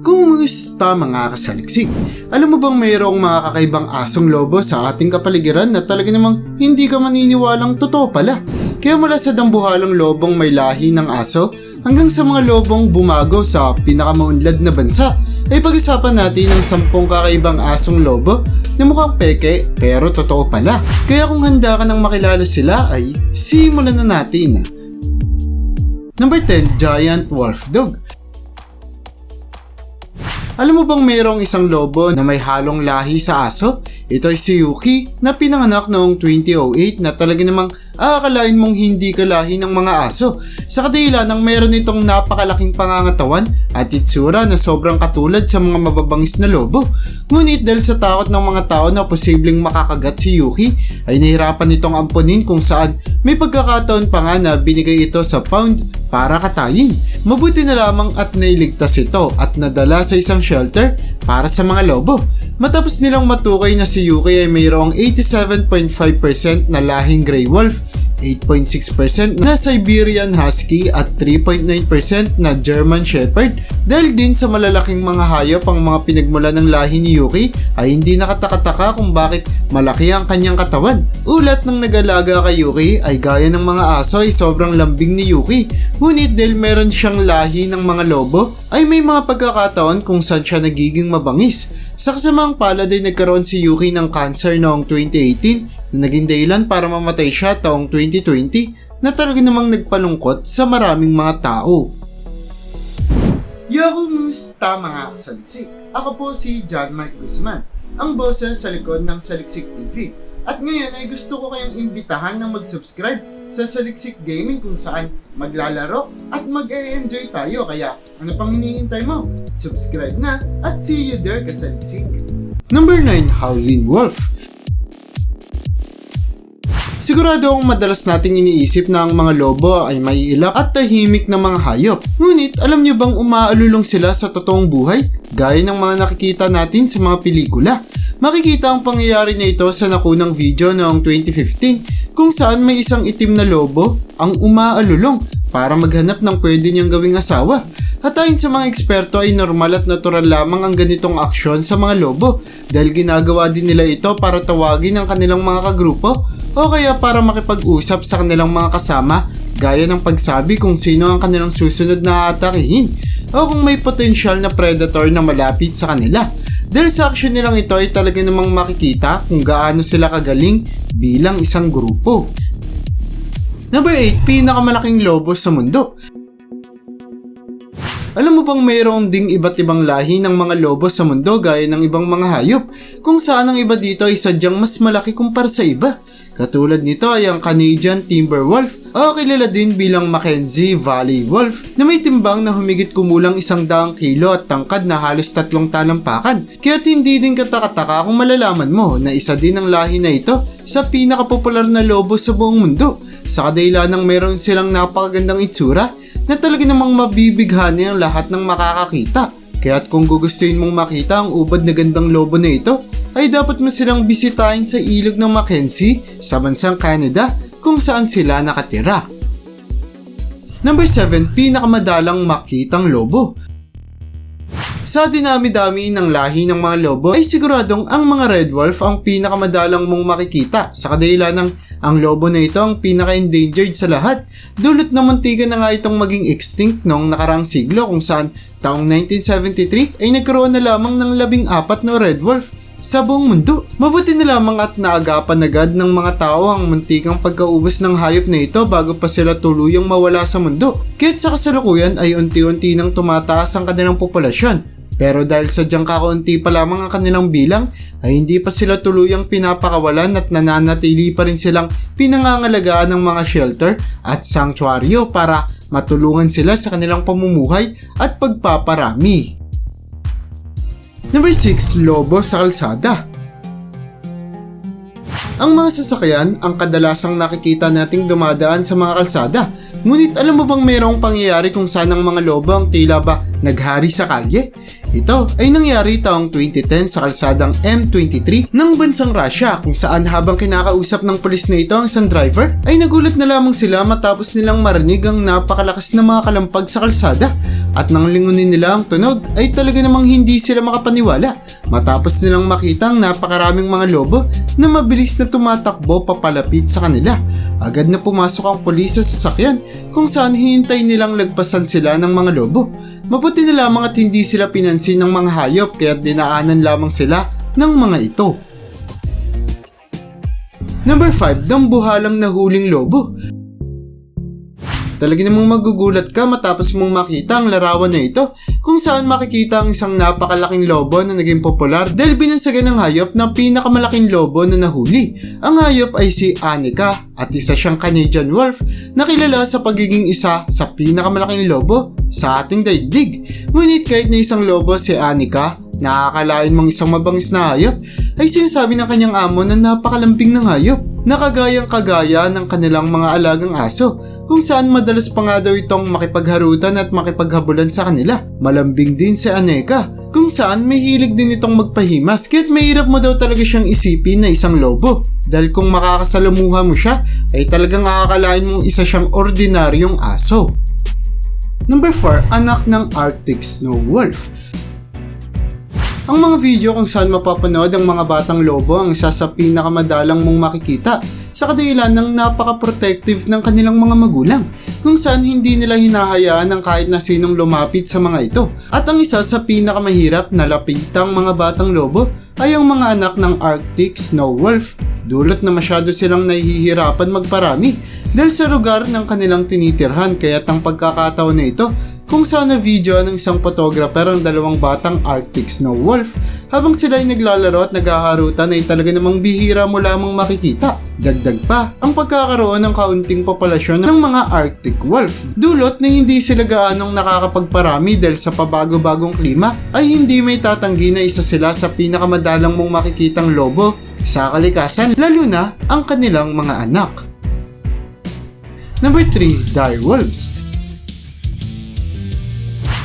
Kumusta mga kasaliksik? Alam mo bang mayroong mga kakaibang asong lobo sa ating kapaligiran na talaga namang hindi ka maniniwalang totoo pala? Kaya mula sa dambuhalang lobong may lahi ng aso hanggang sa mga lobong bumago sa pinakamaunlad na bansa ay pag-usapan natin ang sampung kakaibang asong lobo na mukhang peke pero totoo pala. Kaya kung handa ka nang makilala sila ay simulan na natin. Number 10, Giant Wolf Dog. Alam mo bang mayroong isang lobo na may halong lahi sa aso? Ito ay si Yuki na pinanganak noong 2008 na talaga namang aakalain mong hindi kalahi ng mga aso. Sa kadahilan ng meron itong napakalaking pangangatawan at itsura na sobrang katulad sa mga mababangis na lobo. Ngunit dahil sa takot ng mga tao na posibleng makakagat si Yuki ay nahirapan itong ampunin kung saan may pagkakataon pa nga na binigay ito sa pound para katayin. Mabuti na lamang at nailigtas ito at nadala sa isang shelter para sa mga lobo. Matapos nilang matukay na si Yuki ay mayroong 87.5% na lahing Grey Wolf, 8.6% na Siberian Husky at 3.9% na German Shepherd. Dahil din sa malalaking mga hayop ang mga pinagmula ng lahi ni Yuki ay hindi nakatakataka kung bakit malaki ang kanyang katawan. Ulat ng nag-alaga kay Yuki ay gaya ng mga aso ay sobrang lambing ni Yuki. Ngunit dahil meron siyang lahi ng mga lobo ay may mga pagkakataon kung saan siya nagiging mabangis. Sa kasamang palad ay nagkaroon si Yuki ng cancer noong 2018 na naging dahilan para mamatay siya taong 2020 na talaga namang nagpalungkot sa maraming mga tao. Yo, kumusta mga kasaliksik? Ako po si John Mark Guzman, ang boses sa likod ng Saliksik TV. At ngayon ay gusto ko kayong imbitahan na mag-subscribe sa Saliksik Gaming kung saan maglalaro at mag-e-enjoy tayo. Kaya ano pang hinihintay mo? Subscribe na at see you there kasaliksik. Number 9, Howlin' Wolf. Sigurado akong madalas nating iniisip na ang mga lobo ay maiilap at tahimik na mga hayop. Ngunit alam niyo bang umaalulong sila sa totoong buhay? Gaya ng mga nakikita natin sa mga pelikula. Makikita ang pangyayari na ito sa nakunang video noong 2015 kung saan may isang itim na lobo ang umaalulong para maghanap ng pwede niyang gawing asawa. At ayon sa mga eksperto ay normal at natural lamang ang ganitong aksyon sa mga lobo dahil ginagawa din nila ito para tawagin ang kanilang mga kagrupo o kaya para makipag-usap sa kanilang mga kasama gaya ng pagsabi kung sino ang kanilang susunod na aatakihin o kung may potensyal na predator na malapit sa kanila. Dahil sa aksyon nilang ito ay talaga namang makikita kung gaano sila kagaling bilang isang grupo. Number 8, pinakamalaking lobo sa mundo. Alam mo bang mayroong ding iba't ibang lahi ng mga lobo sa mundo gaya ng ibang mga hayop kung saan ang iba dito ay sadyang mas malaki kumpara sa iba. Katulad nito ay ang Canadian Timber Wolf o kilala din bilang Mackenzie Valley Wolf na may timbang na humigit kumulang isang daang kilo at tangkad na halos tatlong talampakan. Kaya't hindi din katakataka kung malalaman mo na isa din ang lahi na ito sa pinakapopular na lobo sa buong mundo. Sa kadahilan ng meron silang napakagandang itsura na talaga namang mabibighani ang lahat ng makakakita. Kaya't kung gugustuhin mong makita ang ubad na gandang lobo na ito, ay dapat mo silang bisitahin sa ilog ng Mackenzie sa bansang Canada kung saan sila nakatira. Number 7, pinakamadalang makitang lobo. Sa dinami-dami ng lahi ng mga lobo ay siguradong ang mga red wolf ang pinakamadalang mong makikita sa kadahilan ng ang lobo na ito ang pinaka-endangered sa lahat. Dulot na muntikan na nga itong maging extinct noong nakarang siglo kung saan taong 1973 ay nagkaroon na lamang ng labing apat na red wolf sa buong mundo. Mabuti na lamang at naagapan agad ng mga tao ang muntikang pagkaubos ng hayop na ito bago pa sila tuluyang mawala sa mundo. Kahit sa kasalukuyan ay unti-unti nang tumataas ang kanilang populasyon. Pero dahil sadyang kakaunti pa lamang ang kanilang bilang, ay hindi pa sila tuluyang pinapakawalan at nananatili pa rin silang pinangangalagaan ng mga shelter at sanctuaryo para matulungan sila sa kanilang pamumuhay at pagpaparami. Number 6, Lobo sa Kalsada Ang mga sasakyan ang kadalasang nakikita nating dumadaan sa mga kalsada. Ngunit alam mo bang mayroong pangyayari kung saan ang mga lobo ang tila ba naghari sa kalye? Ito ay nangyari taong 2010 sa kalsadang M23 ng bansang Russia kung saan habang kinakausap ng pulis na ito ang isang driver ay nagulat na lamang sila matapos nilang marinig ang napakalakas na mga kalampag sa kalsada. At nang lingunin nila ang tunog ay talaga namang hindi sila makapaniwala matapos nilang makita ang napakaraming mga lobo na mabilis na tumatakbo papalapit sa kanila. Agad na pumasok ang pulis sa sasakyan kung saan hinintay nilang lagpasan sila ng mga lobo. Mabuti na lamang at hindi sila pinansin ng mga hayop kaya dinaanan lamang sila ng mga ito. Number 5, dambuhalang nahuling lobo. Talaga namang magugulat ka matapos mong makita ang larawan na ito kung saan makikita ang isang napakalaking lobo na naging popular dahil binansagan ng hayop na pinakamalaking lobo na nahuli. Ang hayop ay si Anika at isa siyang Canadian wolf na kilala sa pagiging isa sa pinakamalaking lobo sa ating daigdig. Ngunit kahit na isang lobo si Anika, nakakalain mong isang mabangis na hayop, ay sinasabi ng kanyang amo na napakalambing ng hayop nakagayang kagaya ng kanilang mga alagang aso kung saan madalas pa nga daw itong makipagharutan at makipaghabulan sa kanila. Malambing din si Aneka kung saan may hilig din itong magpahimas kaya't mahirap mo daw talaga siyang isipin na isang lobo. Dahil kung makakasalamuha mo siya ay talagang akakalain mong isa siyang ordinaryong aso. Number 4, anak ng Arctic Snow Wolf. Ang mga video kung saan mapapanood ang mga batang lobo ang isa sa pinakamadalang mong makikita sa kadahilan ng napaka-protective ng kanilang mga magulang kung saan hindi nila hinahayaan ng kahit na sinong lumapit sa mga ito. At ang isa sa pinakamahirap na lapitang mga batang lobo ay ang mga anak ng Arctic Snow Wolf. Dulot na masyado silang nahihirapan magparami dahil sa lugar ng kanilang tinitirhan kaya't ang pagkakataon na ito kung saan na video ng isang photographer ang dalawang batang Arctic Snow Wolf habang sila ay naglalaro at naghaharutan ay talaga namang bihira mo lamang makikita. Dagdag pa ang pagkakaroon ng kaunting populasyon ng mga Arctic Wolf. Dulot na hindi sila gaanong nakakapagparami dahil sa pabago-bagong klima ay hindi may tatanggi na isa sila sa pinakamadalang mong makikitang lobo sa kalikasan lalo na ang kanilang mga anak. Number 3, Direwolves.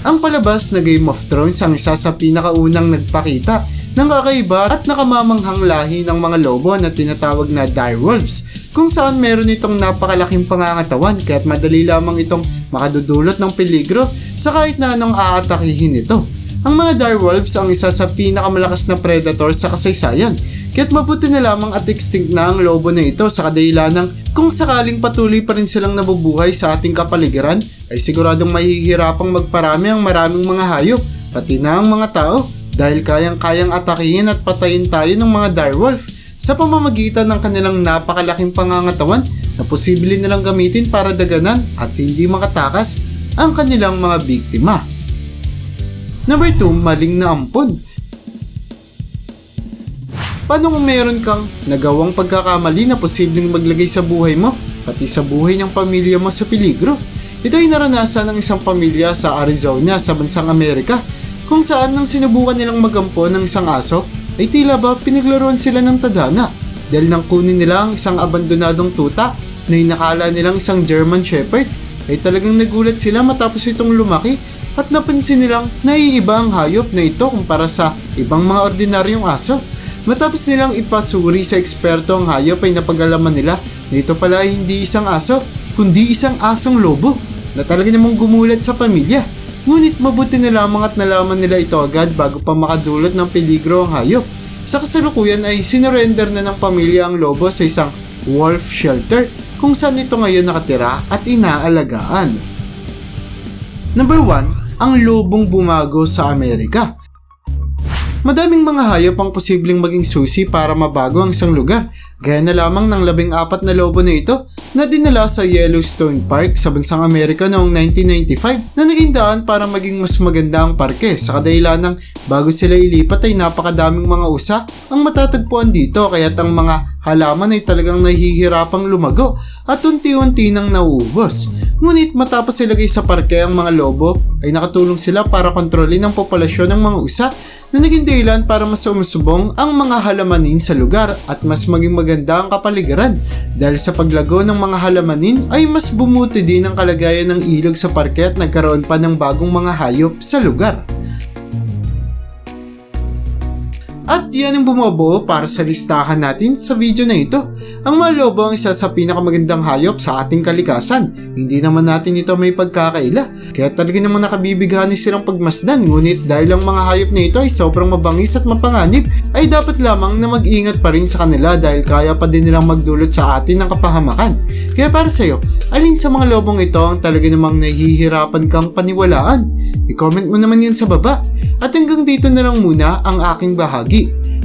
Ang palabas na Game of Thrones ang isa sa pinakaunang nagpakita ng kakaiba at nakamamanghang lahi ng mga lobo na tinatawag na direwolves kung saan meron itong napakalaking pangangatawan kaya't madali lamang itong makadudulot ng peligro sa kahit na anong aatakihin ito. Ang mga direwolves ang isa sa pinakamalakas na predator sa kasaysayan kaya't mabuti na lamang at extinct na ang lobo na ito sa kadahilan ng kung sakaling patuloy pa rin silang nabubuhay sa ating kapaligiran ay siguradong mahihirapang magparami ang maraming mga hayop, pati na ang mga tao, dahil kayang-kayang atakihin at patayin tayo ng mga direwolf sa pamamagitan ng kanilang napakalaking pangangatawan na posible nilang gamitin para daganan at hindi makatakas ang kanilang mga biktima. Number 2, maling na ampon. Paano kung meron kang nagawang pagkakamali na posibleng maglagay sa buhay mo, pati sa buhay ng pamilya mo sa peligro? Ito ay naranasan ng isang pamilya sa Arizona sa bansang Amerika kung saan nang sinubukan nilang magampo ng isang aso ay tila ba pinaglaruan sila ng tadhana dahil nang kunin nila ang isang abandonadong tuta na inakala nilang isang German Shepherd ay talagang nagulat sila matapos itong lumaki at napansin nilang naiiba ang hayop na ito kumpara sa ibang mga ordinaryong aso. Matapos nilang ipasuri sa eksperto ang hayop ay napagalaman nila na ito pala ay hindi isang aso kundi isang asong lobo na talaga namang gumulat sa pamilya. Ngunit mabuti na lamang at nalaman nila ito agad bago pa makadulot ng peligro ang hayop. Sa kasalukuyan ay sinurrender na ng pamilya ang lobo sa isang wolf shelter kung saan ito ngayon nakatira at inaalagaan. Number 1, ang lobong bumago sa Amerika. Madaming mga hayop ang posibleng maging susi para mabago ang isang lugar. Gaya na lamang ng labing apat na lobo na ito na dinala sa Yellowstone Park sa bansang Amerika noong 1995 na naging daan para maging mas maganda ang parke sa kadahilan ng bago sila ilipat ay napakadaming mga usa ang matatagpuan dito kaya't ang mga halaman ay talagang nahihirapang lumago at unti-unti nang nauubos. Ngunit matapos ilagay sa parke ang mga lobo ay nakatulong sila para kontrolin ang populasyon ng mga usa na naging dahilan para mas umusubong ang mga halamanin sa lugar at mas maging maganda ang kapaligiran. Dahil sa paglago ng mga halamanin ay mas bumuti din ang kalagayan ng ilog sa parke at nagkaroon pa ng bagong mga hayop sa lugar. At yan ang bumubuo para sa listahan natin sa video na ito. Ang mga lobo ang isa sa pinakamagandang hayop sa ating kalikasan. Hindi naman natin ito may pagkakaila. Kaya talaga namang nakabibighani silang pagmasdan. Ngunit dahil ang mga hayop na ito ay sobrang mabangis at mapanganib, ay dapat lamang na mag-ingat pa rin sa kanila dahil kaya pa din nilang magdulot sa atin ng kapahamakan. Kaya para sa'yo, alin sa mga lobong ito ang talaga namang nahihirapan kang paniwalaan? I-comment mo naman yan sa baba. At hanggang dito na lang muna ang aking bahagi.